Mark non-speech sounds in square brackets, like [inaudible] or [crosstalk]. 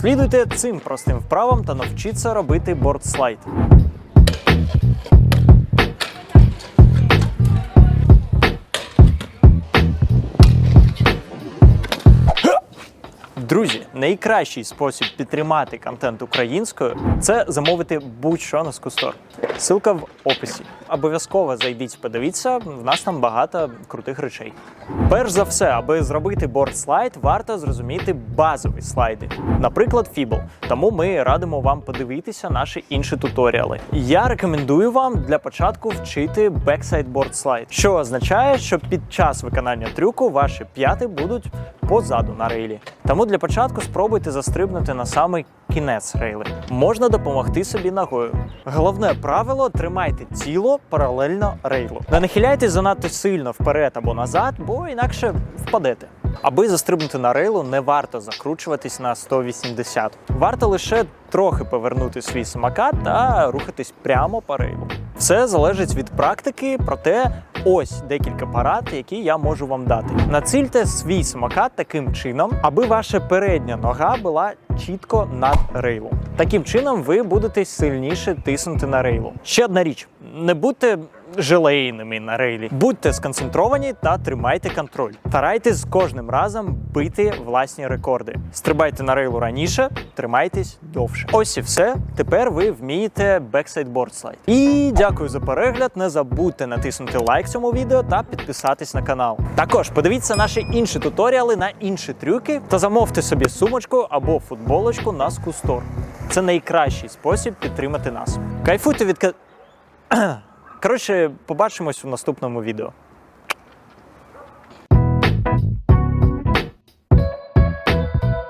Слідуйте цим простим вправам та навчіться робити бордслайд. Друзі, найкращий спосіб підтримати контент українською це замовити будь-що на Скустор. Ссылка в описі. Обов'язково зайдіть, подивіться, в нас там багато крутих речей. Перш за все, аби зробити борд-слайд, варто зрозуміти базові слайди, наприклад, Fibble. Тому ми радимо вам подивитися наші інші туторіали. Я рекомендую вам для початку вчити backside board slide, що означає, що під час виконання трюку ваші п'яти будуть позаду на рейлі. Тому для початку спробуйте застрибнути на самий кінець рейли. Можна допомогти собі ногою. Головне правило тримайте тіло паралельно рейлу. Не нахиляйтесь занадто сильно вперед або назад, бо інакше впадете. Аби застрибнути на рейлу, не варто закручуватись на 180. Варто лише трохи повернути свій самокат та рухатись прямо по рейлу. Все залежить від практики, проте ось декілька парад, які я можу вам дати. Націльте свій самокат таким чином, аби ваша передня нога була чітко над рейлом. Таким чином ви будете сильніше тиснути на рейлу. Ще одна річ: не будьте желейними на рейлі. Будьте сконцентровані та тримайте контроль. Старайтесь з кожним разом бити власні рекорди. Стрибайте на рейлу раніше, тримайтесь довше. Ось і все. Тепер ви вмієте board slide. І дякую за перегляд. Не забудьте натиснути лайк цьому відео та підписатись на канал. Також подивіться наші інші туторіали на інші трюки та замовте собі сумочку або футболочку на скустор. Це найкращий спосіб підтримати нас. Кайфуйте від ка- [clears throat] Коротше, побачимось у наступному відео.